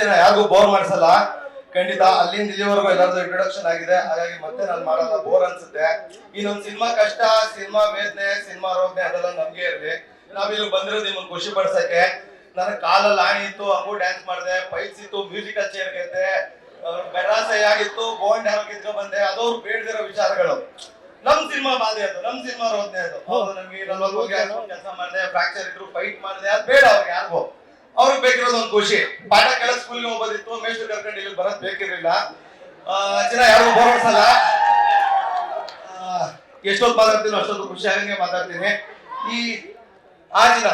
ಜನ ಯಾರಿಗೂ ಬೋರ್ ಮಾಡಿಸಲ್ಲ. ಖಂಡಿತ ಅಲ್ಲಿಂದ ಇಲ್ಲಿವರೆಗೂ ಎಲ್ಲರದು ಇಂಟ್ರೊಡಕ್ಷನ್ ಆಗಿದೆ. ಹಾಗಾಗಿ ಮತ್ತೆ ನಾನು ಮಾಡಲ್ಲ ಬೋರ್ ಅನ್ಸುತ್ತೆ. ಇನ್ನೊಂದು ಸಿನಿಮಾ ಕಷ್ಟ, ಸಿನಿಮಾ ವೇದನೆ, ಸಿನಿಮಾ ರೋದನೆ ಅದೆಲ್ಲ ನಮ್ಗೆ ಇರಲಿ. ನಾವಿಲ್ಲಿ ಬಂದಿರೋದು ನಿಮ್ಮನ್ನ ಖುಷಿ ಪಡ್ಸಕ್ಕೆ. ನನ್ನ ಕಾಲಲ್ಲಿ ಆಣಿ ಇತ್ತು, ಹಂಗು ಡ್ಯಾನ್ಸ್ ಮಾಡಿದೆ ಪೈಪ್ಸ್ ಇತ್ತು ಮ್ಯೂಸಿಕಲ್ ಚೇರ್ ಗೆದ್ದೆ ಬೆರಾಸೆ ಆಗಿತ್ತು ಬೋಂಡ್ ಹಾಕಿದ್ರು ಬಂದೆ ಅದವ್ರು ಬೇಡದಿರೋ ವಿಚಾರಗಳು. ನಮ್ ಸಿನಿಮಾ ಬಾಧೆ ಅದು, ನಮ್ ಸಿನಿಮಾ ರೋದನೆ ಅದು. ನಮ್ಗೆ ಕೆಲಸ ಮಾಡಿದೆ ಫ್ರಾಕ್ಚರ್ ಇದ್ರು ಫೈಟ್ ಮಾಡಿದೆ, ಅದು ಬೇಡ ಅವ್ರಿಗೆ ಯಾರಿಗೂ. ಅವ್ರಿಗೆ ಬೇಕಿರೋದು ಒಂದು ಖುಷಿ. ಪಾಠ ಕೆಳಗ್ ಸ್ಕೂಲ್ಗೆ ಹೋಗೋದಿತ್ತು ಮೇಷ್ಟ್ರು ಕರ್ಕೊಂಡು ಇಲ್ಲಿ ಬರೋದ್ ಬೇಕಿರಲಿಲ್ಲ. ಜನ ಯಾರು ಬೋರ್ಸಲ್ಲ ಎಷ್ಟೊಂದು ಮಾತಾಡ್ತೀನಿ ಅಷ್ಟೊಂದು ಖುಷಿ ಆಗಂಗೆ ಮಾತಾಡ್ತೀನಿ. ಈ, ಆ ದಿನ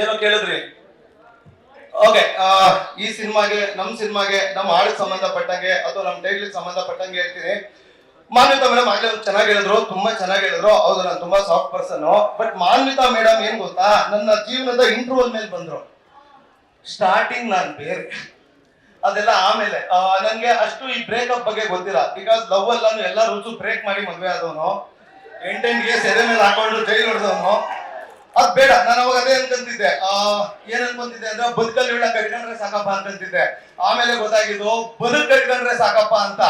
ಏನೋ ಕೇಳಿದ್ರಿ? ಓಕೆ ಈ ಸಿನಿಮಾಗೆ ನಮ್ಮ ಸಿನಿಮಾಗೆ ನಮ್ಮ ಹಾಡಿಗೆ ಸಂಬಂಧಪಟ್ಟಂಗೆ, ಅಥವಾ ನಮ್ಮ ಟೈಟ್ಲಿಗೆ ಸಂಬಂಧಪಟ್ಟಂಗೆ ಹೇಳ್ತೀನಿ. ಮಾನ್ವಿತಾ ಮೇಡಮ್ ಆಗ್ಲೇ ಚೆನ್ನಾಗಿ ಹೇಳಿದ್ರು, ತುಂಬಾ ಚೆನ್ನಾಗಿ ಹೇಳಿದ್ರು. ಹೌದು, ನಾನು ತುಂಬಾ soft person but Manvitha madam ಏನ್ ಗೊತ್ತಾ? ನನ್ನ ಜೀವನದ ಇಂಟರ್ವಲ್ ಮೇಲೆ ಬಂದ್ರು. ಸ್ಟಾರ್ಟಿಂಗ್ ನಾನು ಬೇರೆ. ಅದೆಲ್ಲ ಆಮೇಲೆ ನನಗೆ ಅಷ್ಟು ಈ ಬ್ರೇಕಪ್ ಬಗ್ಗೆ ಗೊತ್ತಿಲ್ಲ. ಬಿಕಾಸ್ ಲವ್ ಅಲ್ಲಾನು ನಾನು ಎಲ್ಲ ರೂಲ್ಸು ಬ್ರೇಕ್ ಮಾಡಿ ಮದುವೆ ಆದವನು. ಎಂಟೆಂಟ್ಗೆ ಸೆರೆ ಮೇಲೆ ಹಾಕೊಂಡು ಜೈಲ್ ಹೊಡೆದವನು. ಅದ್ ಬೇಡ, ನಾನು ಅವಾಗ ಅದೇ ಅನ್ಕಂತಿದ್ದೆ. ಏನ್ ಅನ್ಕೊಂತಿದ್ದೆ ಅಂದ್ರೆ ಬದುಕಲ್ಲಿ ಕಟ್ಕೊಂಡ್ರೆ ಸಾಕಪ್ಪ ಅಂತಂತಿದ್ದೆ ಆಮೇಲೆ ಗೊತ್ತಾಗಿದ್ದು, ಬದುಕ್ ಕಟ್ಕೊಂಡ್ರೆ ಸಾಕಪ್ಪ ಅಂತ.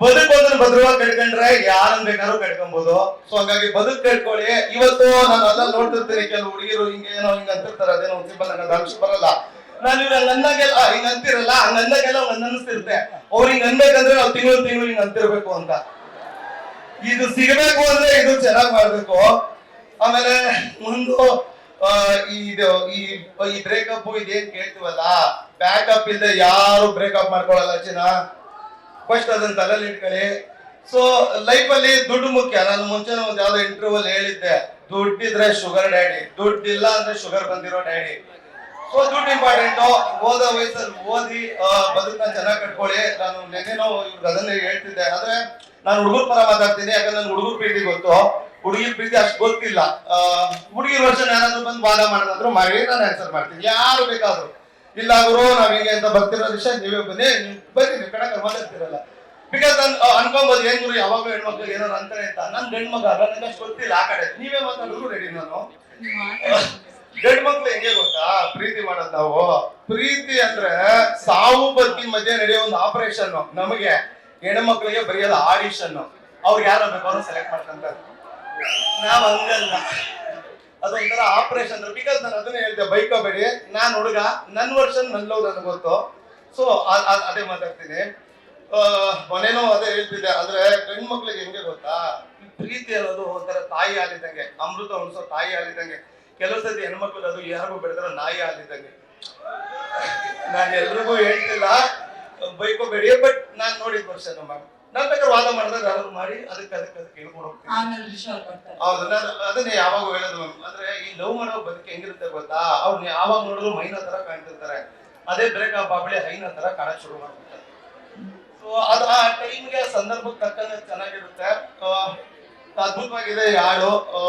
ಬದುಕೋದನ್ನ ಭದ್ರವಾಗಿ ಕಟ್ಕೊಂಡ್ರೆ ಯಾರನ್ನ ಬೇಕಾದ್ರೂ ಕಟ್ಕೊಬಹುದು ಸೊ ಹಂಗಾಗಿ ಬದುಕ್ ಕಟ್ಕೊಳ್ಳಿ. ಇವತ್ತು ನಾನು ಅದನ್ನ ನೋಡ್ತಿರ್ತೀನಿ. ಕೆಲವು ಹುಡುಗಿರು ಹಿಂಗೆ ಏನೋ ಹಿಂಗ ಅಂತಿರ್ತಾರೆ. ಅದೇನೋ ಸಿಂಪಲ್ ನಂಗೆ ಅಂಶ ಬರಲ್ಲ ನಾನು ಇವ್ರ ಅಂದಾಗೆಲ್ಲ ಹಿಂಗ ಅಂತಿರಲ್ಲ ಹಂಗ ಅಂದಾಗೆಲ್ಲ ಹಂಗ ಅನಿಸ್ತಿರುತ್ತೆ. ಅವ್ರು ಹಿಂಗ ಅನ್ಬೇಕಂದ್ರೆ ತಿಂಗಳು ತಿಂಗಳು ಹಿಂಗ ಅಂತಿರ್ಬೇಕು ಅಂತ. ಇದು ಸಿಗಬೇಕು ಅಂದ್ರೆ ಇದು ಚೆನ್ನಾಗಿ ಮಾಡ್ಬೇಕು. ಆಮೇಲೆ ಒಂದು ಇದು, ಈ ಈ ಬ್ರೇಕಪ್ ಇದೇನ್ ಕೇಳ್ತೀವಲ್ಲ? ಬ್ಯಾಕಪ್ ಇಲ್ಲದೆ ಯಾರು ಬ್ರೇಕಪ್ ಮಾಡ್ಕೊಳಲ್ಲ ಚಿನ್ನ ಫಸ್ಟ್ ಅದನ್ನ ತಲೆಯಲ್ಲಿ ಇಟ್ಕೊಳ್ಳಿ. ಸೊ ಲೈಫ್ ಅಲ್ಲಿ ದುಡ್ಡು ಮುಖ್ಯ. ನಾನು ಮುಂಚೆ ಒಂದು ಯಾವ್ದೋ ಇಂಟರ್ವ್ಯೂ ಹೇಳಿದ್ದೆ. ದುಡ್ಡಿದ್ರೆ ಶುಗರ್ ಡ್ಯಾಡಿ ದುಡ್ಡಿಲ್ಲ ಅಂದ್ರೆ ಶುಗರ್ ಬಂದಿರೋ ಡ್ಯಾಡಿ ಸೊ ದುಡ್ಡು ಇಂಪಾರ್ಟೆಂಟ್ ಓದೋ ವಯಸ್ಸಲ್ಲಿ ಓದಿ ಬದುಕನ್ನ ಚೆನ್ನಾಗಿ ಕಟ್ಕೊಳ್ಳಿ. ನಾನು ನೆನ್ನೆನೋ ಇವ್ರಿಗೆ ಅದನ್ನೇ ಹೇಳ್ತಿದ್ದೆ. ಆದ್ರೆ ನಾನು ಹುಡುಗರ ಪರ ಮಾತಾಡ್ತೀನಿ. ಯಾಕಂದ್ರೆ ನನ್ನ ಹುಡುಗರ ಪ್ರೀತಿ ಗೊತ್ತು. ಹುಡುಗಿ ಪ್ರೀತಿ ಅಷ್ಟು ಗೊತ್ತಿಲ್ಲ. ಹುಡುಗಿ ವರ್ಷ ಯಾರಾದ್ರೂ ಬಂದು ವಾದ ಮಾಡೋದಾದ್ರು ಮಾಡಿ, ನಾನು ಆನ್ಸರ್ ಮಾಡ್ತೀನಿ. ಯಾರು ಬೇಕಾದ್ರು. ಇಲ್ಲ ಗುರು ನಾವ್ ಹಿಂಗೆ ಅಂತ ಬರ್ತಿರೋ ವಿಷಯ ನೀವೇ ಬನ್ನಿ. ಬನ್ನಿ ನಿಮ್ ನೀವು ಕಡೆ ಮಾತಾಡ್ತಿರಲ್ಲ. ಬಿಕಾಸ್ ನಾನು ಅನ್ಕೊಂಬೋದು ಏನ್ ಗುರು ಯಾವಾಗಲೂ ಹೆಣ್ಮಕ್ಳು ಏನಾರು ಅಂತಾರೆ ಅಂತ. ನನ್ ಗಂಡ್ ಮಗ ನನಗೆ ಅಷ್ಟು ಗೊತ್ತಿಲ್ಲ ಆ ಕಡೆ. ನೀವೇ ಮಾತಾಡಿದ್ರು ರೆಡಿ ನಾನು? ಗಂಡ್ ಮಕ್ಳು ಹೆಂಗೆ ಗೊತ್ತಾ? ಪ್ರೀತಿ ಮಾಡೋದ್ ನಾವು. ಪ್ರೀತಿ ಅಂದ್ರೆ ಸಾವು ಬದುಕಿನ ಮಧ್ಯೆ ನಡೆಯೋ ಒಂದು ಆಪರೇಷನ್ ನಮಗೆ ಹೆಣ್ಮಕ್ಳಿಗೆ ಬರೆಯೋದು ಆಡಿಷನ್ ಅವ್ರಿಗೆ ಯಾರು ಬೇಕಾದ್ರೂ ಸೆಲೆಕ್ಟ್ ಮಾಡ್ಕೊಂತಾರೆ. ನಾವ್ ಹಂಗಲ್ಲ. ಅದೊಂಥರ ಆಪರೇಷನ್ ಬಿಕಾಸ್ ನಾನು ಅದನ್ನೇ ಹೇಳ್ದೆ, ಬೈಕೋಬೇಡಿ. ನಾನು ಹುಡುಗ ನನ್ನ ವರ್ಷನ್ ನನ್ ಲವ್ ನನಗೆ ಗೊತ್ತು. ಸೊ ಅದೇ ಮಾತಾಡ್ತೀನಿ. ಮನೇನೋ ಅದೇ ಹೇಳ್ತಿದ್ದೆ. ಅಂದ್ರೆ ಹೆಣ್ಮಕ್ಳಿಗೆ ಹೆಂಗೆ ಗೊತ್ತಾ? ಪ್ರೀತಿ ಅನ್ನೋದು ಒಂಥರ ತಾಯಿ ಹಾಲಿದ್ದಂಗೆ ಅಮೃತ ಉಣಿಸೋ ತಾಯಿ ಹಾಲಿದ್ದಂಗೆ ಕೆಲವು ಸತಿ ಹೆಣ್ಮಕ್ಳು ಅದು ಯಾರಿಗೂ ಬೆಳೆದ್ರೆ ನಾಯಿ ಹಾಲಿದ್ದಂಗೆ ನಾನು ಎಲ್ರಿಗೂ ಹೇಳ್ತಿಲ್ಲ. ಬೈಕೋಬೇಡಿ. ಬಟ್ ನಾನು ನೋಡಿದ ವರ್ಷ ನಮ್ಮ ನಾನ್ ಬೇಕಾದ್ರೆ ವಾದ ಮಾಡಿದ್ರೆ ಯಾರಾದ್ರು ಮಾಡಿ ಅದಕ್ಕೆ ಅದಕ್ಕೆ ಅದಕ್ಕೆ ಹೇಳ್ಕೊಂಡು ಹೋಗ್ತೀನಿ. ಅದನ್ನೇ ಯಾವಾಗ ಹೇಳೋದು. ಅಂದ್ರೆ ಈ ಲವ್ ಮಾಡೋ ಬದುಕು ಹೆಂಗಿರುತ್ತೆ ಗೊತ್ತಾ? ಅವ್ರನ್ನ ಯಾವಾಗ ನೋಡಿದ್ರು ಮೈನ ತರ ಕಾಣ್ತಿರ್ತಾರೆ. ಅದೇ ಬ್ರೇಕಪ್ ಬಾಬಳಿ ಹೈನ ತರ ಕಾಣಕ್ ಶುರು ಮಾಡ್ಬಿಡ್ತಾರೆ. ಸೊ ಅದು ಆ ಟೈಮ್ಗೆ ಸಂದರ್ಭಕ್ಕೆ ತಕ್ಕಂಗೆ ಚೆನ್ನಾಗಿರುತ್ತೆ. ಆ, ಅದ್ಭುತವಾಗಿದೆ ಯಾಳು. ನನ್ನ ಆ,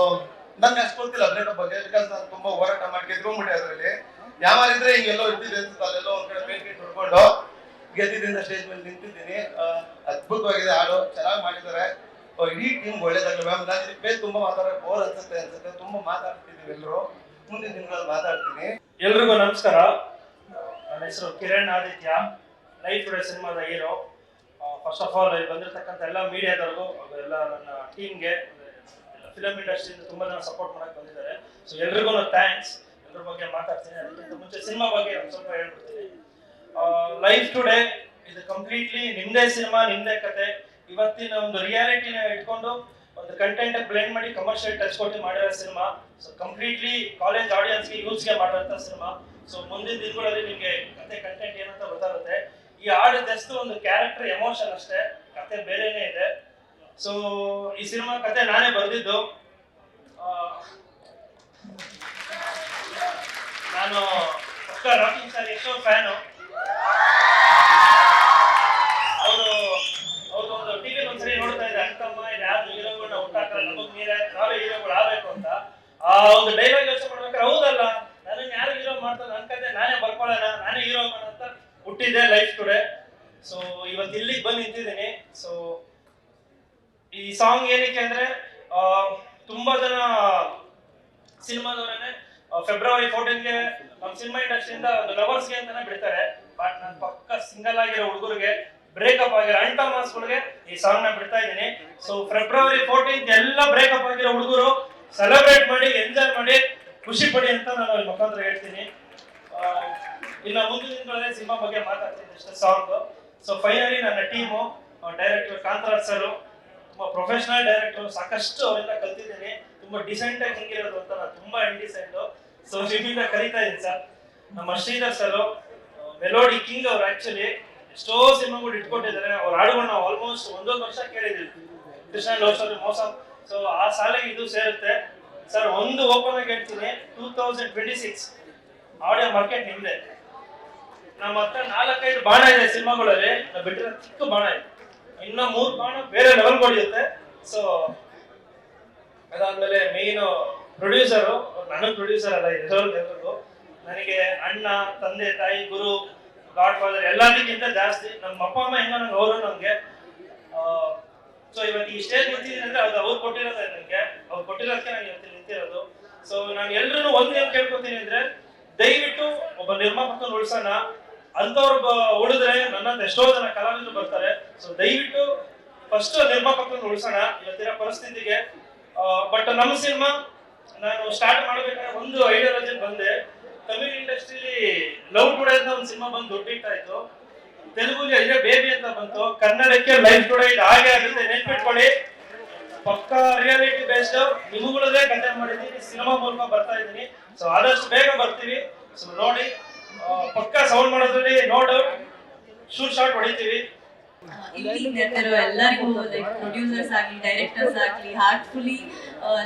ನನ್ಗೆ ಅಷ್ಟು ಗೊತ್ತಿಲ್ಲ ಬ್ರೇಕಪ್ ಬಗ್ಗೆ ಬಿಕಾಸ್ ನಾನು ತುಂಬಾ ಹೋರಾಟ ಮಾಡಿ ಗೆದ್ಕೊಂಡ್ಬಿಟ್ಟೆ ಅದರಲ್ಲಿ. ಯಾವಾಗಿದ್ರೆ ಹಿಂಗೆಲ್ಲೋ ಇರ್ತಿದೆ ಅಂತ ಅಲ್ಲೆಲ್ಲೋ ಒಂದ್ ಕಡೆ ಬೇಕಿ ಹಿಡ್ಕೊಂಡು. ಗೆದ್ದಿದ್ದರಿಂದ ಸ್ಟೇಜ್ ಮೇಲೆ ನಿಂತಿದ್ದೀನಿ. ಅದ್ಭುತವಾಗಿದೆ ಹಾಡು, ಚೆನ್ನಾಗಿ ಮಾಡಿದ್ದಾರೆ. ಇಡೀ ಟೀಮ್ ಒಳ್ಳೇದಾಗಲಿ ಮ್ಯಾಮ್ ನಾನು ಇದಕ್ಕೆ ತುಂಬ ಮಾತಾಡೋಕೆ ಬೋರ್ ಅನ್ಸುತ್ತೆ ಅನ್ಸುತ್ತೆ. ತುಂಬಾ ಮಾತಾಡ್ತಿದ್ದೀವಿ ಎಲ್ಲರೂ ಮುಂದಿನ ದಿನಗಳಲ್ಲಿ ಮಾತಾಡ್ತೀನಿ. ಎಲ್ರಿಗೂ ನಮಸ್ಕಾರ. ನನ್ನ ಹೆಸರು ಕಿರಣ್ ಆದಿತ್ಯ. ಲೈಫ್ ಟುಡೇ ಸಿನಿಮಾದ ಹೀರೋ. ಫಸ್ಟ್ ಆಫ್ ಆಲ್ ಬಂದಿರತಕ್ಕಂಥ ಎಲ್ಲ ಮೀಡಿಯಾದವ್ರಿಗೂ ಎಲ್ಲ ನನ್ನ ಟೀಮ್ಗೆ ಫಿಲಮ್ ಇಂಡಸ್ಟ್ರಿಯಿಂದ ತುಂಬ ಜನ ಸಪೋರ್ಟ್ ಮಾಡಕ್ಕೆ ಬಂದಿದ್ದಾರೆ. ಸೊ ಎಲ್ರಿಗೂ ಥ್ಯಾಂಕ್ಸ್ ಎಲ್ಲರ ಬಗ್ಗೆ ಮಾತಾಡ್ತೀನಿ. ಅದಕ್ಕಿಂತ ಮುಂಚೆ ಸಿನಿಮಾ ಬಗ್ಗೆ ಒಂದು ಸ್ವಲ್ಪ ಹೇಳ್ಬಿಡ್ತೀನಿ. ಲೈಫ್ ಟುಡೇ ಇದು ಕಂಪ್ಲೀಟ್ಲಿ ನಿಮ್ಮದೇ ಸಿನಿಮಾ ನಿಮ್ಮದೇ ಕತೆ. ಇವತ್ತಿನ ಒಂದು ರಿಯಾಲಿಟಿನ ಇಟ್ಕೊಂಡು ಒಂದು ಕಂಟೆಂಟ್ ಬ್ಲೆಂಡ್ ಮಾಡಿ ಕಮರ್ಷಿಯಲ್ ಟಚ್ ಕೊಟ್ಟು ಮಾಡಿರೋ ಸಿನಿಮಾ ಸೊ ಕಂಪ್ಲೀಟ್ಲಿ ಕಾಲೇಜ್ ಆಡಿಯನ್ಸ್ಗೆ ಯೂಸ್ಗೆ ಮಾಡಿರೋಂಥ ಸಿನಿಮಾ ಸೊ ಮುಂದಿನ ದಿನಗಳಲ್ಲಿ ನಿಮಗೆ ಕತೆ ಕಂಟೆಂಟ್ ಏನಂತ ಗೊತ್ತಾಗುತ್ತೆ. ಈ ಹಾಡು ಜಸ್ಟ್ ಒಂದು ಕ್ಯಾರೆಕ್ಟರ್ ಎಮೋಷನ್ ಅಷ್ಟೇ. ಕತೆ ಬೇರೆನೇ ಇದೆ. ಸೊ ಈ ಸಿನಿಮಾ ಕತೆ ನಾನೇ ಬರೆದಿದ್ದು. ನಾನು ರಾಕಿಂಗ್ ಸರ್ ಎಷ್ಟೋ ಫ್ಯಾನು ಒಂದು ಡೈಲಾಗ್ ಯೋಚನೆ ಮಾಡ್ಬೇಕಾದ್ರೆ, ಹೌದಲ್ಲ ನನ್ನ ಯಾರು ಹೀರೋ ಮಾಡ್ತಾರೆ ನನ್ನ ಕತೆ ನಾನೇ ಬರ್ಕೊಳ್ಳೋಣ, ನಾನೇ ಹೀರೋ ಅಂತ ಹುಟ್ಟಿದ್ದೆ ಲೈಫ್ ಟುಡೇ ಸೊ ಇವತ್ತು ಇಲ್ಲಿಗೆ ಬಂದು ನಿಂತಿದ್ದೀನಿ. ಸೊ ಈ ಸಾಂಗ್ ಏನಕ್ಕೆ ಅಂದ್ರೆ ತುಂಬಾ ಜನ ಸಿನಿಮಾದವರನ್ನೇ ಫೆಬ್ರವರಿ ಫೋರ್ಟೀನ್ಗೆ ನಮ್ಮ ಸಿನಿಮಾ ಇಂಡಸ್ಟ್ರಿಯಿಂದ ಒಂದು ಲವರ್ಸ್ಗೆ ಅಂತಾನೆ ಬಿಡ್ತಾರೆ. ಬಟ್ ನಾನು ಪಕ್ಕ ಸಿಂಗಲ್ ಆಗಿರೋ ಹುಡುಗರಿಗೆ ಬ್ರೇಕಪ್ ಆಗಿರೋ ಅಂಟ ಮಾಸ್ಗಳಿಗೆ ಈ ಸಾಂಗ್ನ ಬಿಡ್ತಾ ಇದ್ದೀನಿ. ಸೊ ಫೆಬ್ರವರಿ ಫೋರ್ಟೀನ್ತ್ ಎಲ್ಲ ಬ್ರೇಕಪ್ ಆಗಿರೋ ಹುಡುಗರು ಸೆಲೆಬ್ರೇಟ್ ಮಾಡಿ ಎಂಜಾಯ್ ಮಾಡಿ, ಖುಷಿ ಪಡಿ ಅಂತ ನಾನು ಮುಖಾಂತರ ಹೇಳ್ತೀನಿ. ಇನ್ನು ಮುಂದಿನ ದಿನಗಳಲ್ಲಿ ಸಿನಿಮಾ ಬಗ್ಗೆ ಮಾತಾಡ್ತೀನಿ ಅಷ್ಟೇ, ಸಾಂಗ್. ಸೊ ಫೈನಲಿ ನನ್ನ ಟೀಮು ಡೈರೆಕ್ಟರ್ ಕಾಂತರಾಜ್ ಸರು ತುಂಬಾ ಪ್ರೊಫೆಷನಲ್ ಡೈರೆಕ್ಟರ್ ಸಾಕಷ್ಟು ಅವರಿಂದ ಕಲ್ತಿದ್ದೀನಿ. ತುಂಬಾ ಡಿಸೆಂಟ್ ಆಗಿ ಹಿಂಗಿರೋದು ಅಂತ ನಾನು ತುಂಬಾ ಇಂಡಿಸೆಂಟ್ ಸೊ ನಿಮ್ಮಿಂದ ಕಲಿತಾ ಇದ್ದೀನಿ ಸರ್ ನಮ್ಮ ಶ್ರೀಧರ್ ಸರ್ ಮೆಲೋಡಿ ಕಿಂಗ್ ಅವರು ಆಕ್ಚುಲಿ ಎಷ್ಟೋ ಸಿನಿಮಾಗಳು ಇಟ್ಕೊಂಡಿದ್ದಾರೆ. ಅವ್ರ ಹಾಡುಗಳು ನಾವು ಆಲ್ಮೋಸ್ಟ್ ಒಂದೊಂದು ವರ್ಷ ಕೇಳಿದ್ದೀವಿ. ಕೃಷ್ಣ ಲೋಸರ್ ಮೋಸ ಸೊ ಆ ಸಾಲಿಗೆ ಇದು ಸೇರುತ್ತೆ. ಸರ್ ಒಂದು ಓಪನ್ ಆಗಿ ಹೇಳ್ತೀನಿ two thousand twenty six audio market ನಿಮ್ದೆ. ನಮ್ಮ ಹತ್ರ ನಾಲ್ಕೈದು ಬಾಣ ಇದೆ ಸಿನಿಮಾಗಳಲ್ಲಿ. ನಾವು ಬಿಟ್ಟಿರೋ ಚಿಕ್ಕ ಬಾಣ ಇದೆ. ಇನ್ನ ಮೂರು ಬಾಣ ಬೇರೆ ಲೆವೆಲ್ ಹೊಡೆಯುತ್ತೆ ಸೊ ಅದಾದ್ಮೇಲೆ ಮೇನ್ ಪ್ರೊಡ್ಯೂಸರು ನನಗೆ ಪ್ರೊಡ್ಯೂಸರ್ ಅಲ್ಲ ಎಲ್ಲರೂ ನನಗೆ ಅಣ್ಣ, ತಂದೆ, ತಾಯಿ, ಗುರು ಗಾಡ್ ಫಾದರ್ ಎಲ್ಲದಕ್ಕಿಂತ ಜಾಸ್ತಿ. ನಮ್ಮ ಅಪ್ಪ, ಅಮ್ಮ ಹೆಂಗ ನಂಗೆ ಅವರು ನನಗೆ ಸೊ ಇವತ್ತು ಈ ಸ್ಟೇಜ್ ನಿಂತಿದ್ದೀನಿ ಅಂದ್ರೆ ಅದು ಅವ್ರು ಕೊಟ್ಟಿರೋದೇ ನನಗೆ ಅವ್ರು ಕೊಟ್ಟಿರೋದಕ್ಕೆ ನಾನು ಇವತ್ತು ನಿಂತಿರೋದು. ಸೊ ನಾನು ಎಲ್ರು ಒಂದೇನು ಕೇಳ್ಕೊತೀನಿ ಅಂದ್ರೆ ದಯವಿಟ್ಟು ಒಬ್ಬ ನಿರ್ಮಾಪಕನ ಉಳಿಸೋಣ. ಅಂತವ್ರು ಉಳಿದ್ರೆ ನನ್ನಂತ ಎಷ್ಟೋ ಜನ ಕಲಾವಿದರು ಬರ್ತಾರೆ. ಸೊ ದಯವಿಟ್ಟು ಫಸ್ಟ್ ನಿರ್ಮಾಪಕನ ಉಳಿಸೋಣ ಇವತ್ತಿನ ಪರಿಸ್ಥಿತಿಗೆ. ಬಟ್ ನಮ್ಮ ಸಿನಿಮಾ ನಾನು ಸ್ಟಾರ್ಟ್ ಮಾಡ್ಬೇಕಾದ್ರೆ ಒಂದು ಐಡಿಯಾಲಜಿ ಬಂದೆ. ತಮಿಳ್ ಇಂಡಸ್ಟ್ರಿಲಿ ಲವ್ ಟುಡೇ ಅಂತ ಒಂದು ಸಿನಿಮಾ ಬಂದು ದೊಡ್ಡ ಹಿಟ್ ತೆಲುಗುಲಿ ಅದೇ ಬೇಬಿ ಅಂತ ಬಂತು. ಕನ್ನಡಕ್ಕೆ ಲೈಫ್ ಕೂಡ ಇದು ಹಾಗೆ ಆಗುತ್ತೆ ನೆನ್ಪಿಟ್ಕೊಳ್ಳಿ ಪಕ್ಕ ರಿಯಾಲಿಟಿ ಬೇಸ್ಡ್ ನಿಮಗಳದೇ ಕಂಟೆಂಟ್ ಮಾಡಿದ್ದೀನಿ. ಸಿನಿಮಾ ಮೂಲಕ ಬರ್ತಾ ಇದ್ದೀನಿ. ಸೊ ಆದಷ್ಟು ಬೇಗ ಬರ್ತೀವಿ. ಸೊ ನೋಡಿ ಪಕ್ಕ ಸೌಂಡ್ ಮಾಡೋದ್ರಲ್ಲಿ ನೋಡು. ಶೂಟ್ ಶಾಟ್ ಹೊಡಿತೀವಿ. ಎಲ್ಲರಿಗೂ ಲೈಕ್ ಪ್ರೊಡ್ಯೂಸರ್ಸ್ ಆಗ್ಲಿ ಡೈರೆಕ್ಟರ್ಸ್ ಆಗ್ಲಿ ಹಾರ್ಟ್ಫುಲಿ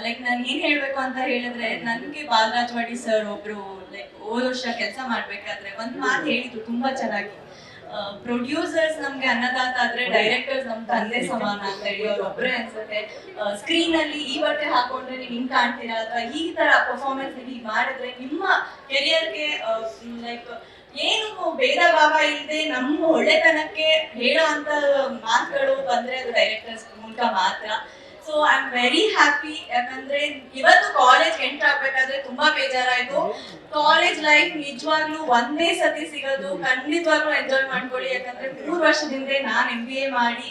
ಲೈಕ್ ನಾನು ಏನ್ ಹೇಳ್ಬೇಕು ಅಂತ ಹೇಳಿದ್ರೆ, ನನ್ಗೆ ಬಾಲರಾಜ್ ಸರ್ ಒಬ್ರು ಲೈಕ್ ಓದ್ ವರ್ಷ ಕೆಲಸ ಮಾಡ್ಬೇಕಾದ್ರೆ ಒಂದ್ ಮಾತು ಹೇಳಿದ್ರು ತುಂಬಾ ಚೆನ್ನಾಗಿ. ಪ್ರೊಡ್ಯೂಸರ್ಸ್ ನಮ್ಗೆ ಅನ್ನದಾತ ಆದ್ರೆ ಡೈರೆಕ್ಟರ್ಸ್ ನಮ್ ತಂದೆ ಸಮಾನ ಅಂತ ಹೇಳಿ ಅವ್ರ ಅನ್ಸುತ್ತೆ. ಸ್ಕ್ರೀನ್ ಅಲ್ಲಿ ಈ ಬಟ್ಟೆ ಹಾಕೊಂಡ್ರೆ ನೀವು ಹಿಂಗ್ ಕಾಣ್ತೀರಾ ಅಥವಾ ಈ ತರ ಪರ್ಫಾರ್ಮೆನ್ಸ್ ಹೀಗ್ ಮಾಡಿದ್ರೆ ನಿಮ್ಮ ಕೆರಿಯರ್ಗೆ ಲೈಕ್ ಏನು ಭೇದ ಭಾವ ಇಲ್ಲದೆ ನಮ್ಮ ಒಳ್ಳೆತನಕ್ಕೆ ಹೇಳೋ ಅಂತ ಮಾತುಗಳು ಬಂದ್ರೆ ಅದು ಡೈರೆಕ್ಟರ್ಸ್ ಮೂಲಕ ಮಾತ್ರ. So I am very happy ಯಾಕಂದ್ರೆ ಇವತ್ತು ಕಾಲೇಜ್ ಎಂಟರ್ ಆಗ್ಬೇಕಾದ್ರೆ ತುಂಬಾ ಬೇಜಾರಾಯ್ತು. ಕಾಲೇಜ್ ಲೈಫ್ ನಿಜವಾಗ್ಲೂ ಒಂದೇ ಸತಿ ಸಿಗೋದು, ಖಂಡಿತವಾಗ್ಲೂ ಎಂಜಾಯ್ ಮಾಡ್ಕೊಳ್ಳಿ. ಯಾಕಂದ್ರೆ ಮೂರ್ ವರ್ಷದಿಂದ ನಾನ್ ಎಂ ಬಿ ಎ ಮಾಡಿ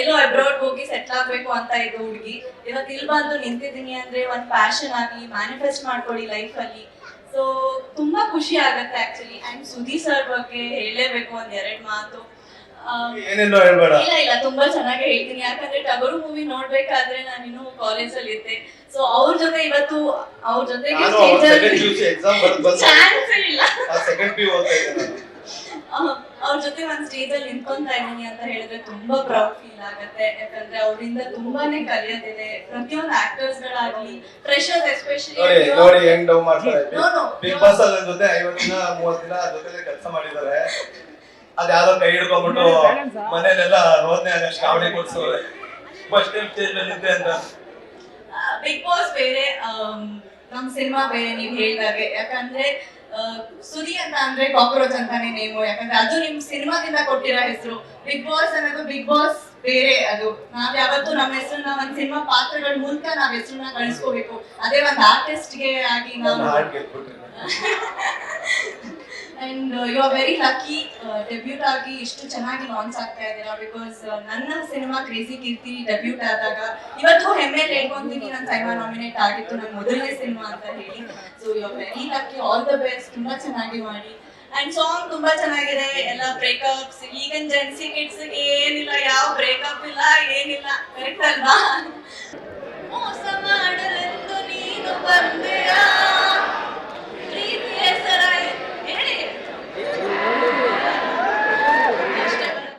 ಎಲ್ಲೋ ಅಬ್ರಾಡ್ ಹೋಗಿ ಸೆಟ್ಲ್ ಆಗ್ಬೇಕು ಅಂತ ಇದ್ದು ಹುಡುಗಿ. ಇವತ್ತು ಇಲ್ಲಿ ಬಂದು ನಿಂತಿದ್ದೀನಿ ಅಂದ್ರೆ ಒಂದ್ ಪ್ಯಾಷನ್ ಆಗಿ ಮ್ಯಾನಿಫೆಸ್ಟ್ ಮಾಡ್ಕೊಳ್ಳಿ ಲೈಫ್ ಅಲ್ಲಿ. ಸೊ ತುಂಬಾ ಖುಷಿ ಆಗತ್ತೆ ಆಕ್ಚುಲಿ ಅಂಡ್ ಸುದೀಪ್ ಸರ್ ಬಗ್ಗೆ ಹೇಳಲೇಬೇಕು ಒಂದ್ ಎರಡ್ ಮಾತು. ಆ, ಏನೇನೋ ಹೇಳ್ಬೇಡ. ಇಲ್ಲ ಇಲ್ಲ ತುಂಬಾ ಚೆನ್ನಾಗಿ ಹೇಳ್ತೀನಿ. ಯಾಕಂದ್ರೆ ಟಗರು ಮೂವಿ ನೋಡ್ಬೇಕಾದ್ರೆ ನಾನು ಇನ್ನೂ ಕಾಲೇಜ್ ಅಲ್ಲಿ ಇದ್ದೆ. ಸೊ ಅವ್ರ ಜೊತೆ ಇವತ್ತು ಅವ್ರ ಜೊತೆಗೆ ಚಾನ್ಸ್ ಇಲ್ಲ. ಇದ್ದೆ ಅವ್ರ ಜೊತೆ ಒಂದ್ ಸ್ಟೇಜ್ ಅಲ್ಲಿ ನಿಂತ್ಕೊಂತ ಇದೀನಿ ಅಂತ ಹೇಳಿದ್ರೆ ತುಂಬಾ ಪ್ರೌಡ್ ಫೀಲ್ ಆಗತ್ತೆ. ಯಾಕಂದ್ರೆ ಅವರಿಂದ ತುಂಬಾನೇ ಕಲಿಯೋದಿದೆ. ಪ್ರತಿಯೊಂದು ಆಕ್ಟರ್ಸ್ ಗಳಾಗ್ಲಿ ಫ್ರೆಶರ್ಸ್ ಎಸ್ಪೆಷಲಿ ನೋಡಿ ಹೆಂಗ್ ಡೌ ಮಾಡ್ತಾರೆ. ಬಿಗ್ ಬಾಸ್ ನನ್ ಜೊತೆ ಐವತ್ತು ದಿನ ಮೂವತ್ತು ದಿನ ಜೊತೆ ಕೆಲಸ ಮಾಡಿದ್ದಾರೆ. ಅದ್ ಯಾರೋ ಕೈ ಹಿಡ್ಕೊಂಡ್ಬಿಟ್ಟು ಮನೇಲೆಲ್ಲ ರೋದನೆ ಆಗಷ್ಟು ಕಾವಡಿ ಕೊಡ್ಸೋರೆ ಫಸ್ಟ್ ಟೈಮ್ ಸ್ಟೇಜ್ ಅಲ್ಲಿ ಇದ್ದೆ ಅಂತ? ಬಿಗ್ ಬಾಸ್ ಬೇರೆ ನಮ್ ಸಿನಿಮಾ ಬೇರೆ ನೀವ್ ಹೇಳ್ದಾಗೆ. ಯಾಕಂದ್ರೆ ಸುದಿ ಅಂತ ಅಂದ್ರೆ ಕಾಕ್ರೋಚ್ ಅಂತಾನೆ ನೇಮು ಯಾಕಂದ್ರೆ ಅದು ನಿಮ್ ಸಿನಿಮಾದಿಂದ ಕೊಟ್ಟಿರೋ ಹೆಸರು. ಬಿಗ್ ಬಾಸ್ ಅನ್ನೋದು ಬಿಗ್ ಬಾಸ್ ಬೇರೆ ಅದು. ನಾವ್ ಯಾವತ್ತು ನಮ್ಮ ಹೆಸರನ್ನ ಒಂದ್ ಸಿನಿಮಾ ಪಾತ್ರಗಳ ಮೂಲಕ ನಾವ್ ಹೆಸರನ್ನ ಗಳಿಸ್ಕೋಬೇಕು. ಅದೇ ಒಂದ್ ಆರ್ಟಿಸ್ಟ್ಗೆ ಆಗಿ ನಾವು and you are very lucky debut ಆಗಿ ಇಷ್ಟು ಚೆನ್ನಾಗಿ ಲಾಂಚ್ ಆಗ್ತಾ ಇದ್ದೀರಾ ಬಿಕಾಸ್ uh, ನನ್ನ ಸಿನಿಮಾ ಕ್ರೇಜಿ ಕೀರ್ತಿ ಡೆಬ್ಯೂಟ್ ಆದಾಗ ಇವತ್ತು ಹೆಮ್ಮೆ ಹೇಳ್ಕೊಂತೀನಿ ನನ್ನ ಸೈಮಾ ನಾಮಿನೇಟ್ ಆಗಿತ್ತು ನನ್ನ ಮೊದಲನೇ ಸಿನಿಮಾ ಅಂತ ಹೇಳಿ. So very lucky all the best ತುಂಬಾ ಚೆನ್ನಾಗಿ ಮಾಡಿ. ಅಂಡ್ ಸಾಂಗ್ ತುಂಬಾ ಚೆನ್ನಾಗಿದೆ, ಎಲ್ಲ ಬ್ರೇಕಪ್ಸ್ ಈಗಿನ ಜೆನ್ಸಿ ಕಿಡ್ಸ್ ಏನಿಲ್ಲ, ಯಾವ ಬ್ರೇಕಪ್ ಇಲ್ಲ, ಏನಿಲ್ಲ ಕರೆಕ್ಟ್ ಅಲ್ವಾ? ಮೋಸ ಮಾಡಲೆಂದು ನೀನು ಬಂದೆಯಾ?